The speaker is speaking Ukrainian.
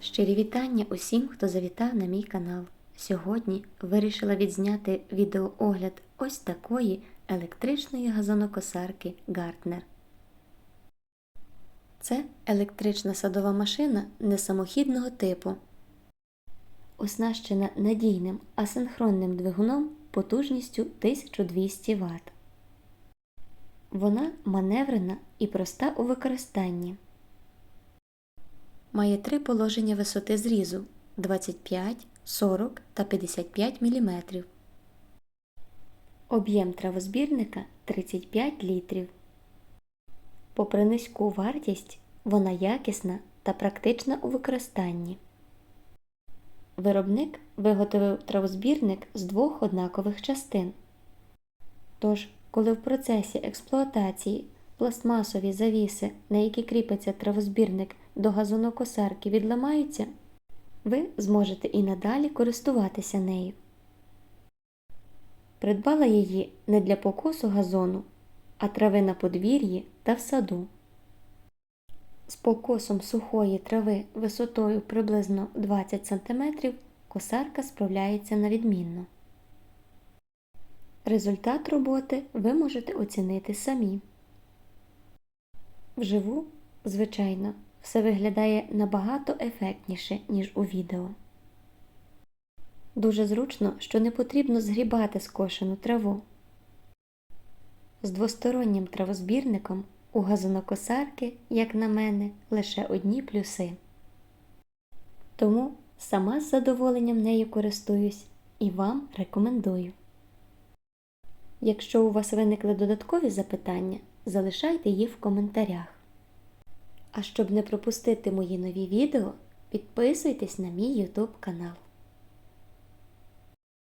Щирі вітання усім, хто завітав на мій канал. Сьогодні вирішила відзняти відеоогляд ось такої електричної газонокосарки Гартнер. Це електрична садова машина несамохідного типу, оснащена надійним асинхронним двигуном потужністю 1200 Вт. Вона маневрена і проста у використанні. Має три положення висоти зрізу 25, 40 та 55 мм. Об'єм травозбірника 35 літрів. Попри низьку вартість, вона якісна та практична у використанні. Виробник виготовив травозбірник з двох однакових частин. Тож, коли в процесі експлуатації пластмасові завіси, на які кріпиться травозбірник до газонокосарки, відламаються, ви зможете і надалі користуватися нею. Придбала її не для покосу газону, а трави на подвір'ї та в саду. З покосом сухої трави висотою приблизно 20 см косарка справляється на відмінно. Результат роботи ви можете оцінити самі. Вживу, звичайно, все виглядає набагато ефектніше, ніж у відео. Дуже зручно, що не потрібно згрібати скошену траву. З двостороннім травозбірником у газонокосарки, як на мене, лише одні плюси. Тому сама з задоволенням нею користуюсь і вам рекомендую. Якщо у вас виникли додаткові запитання, залишайте їх в коментарях. А щоб не пропустити мої нові відео, підписуйтесь на мій YouTube канал.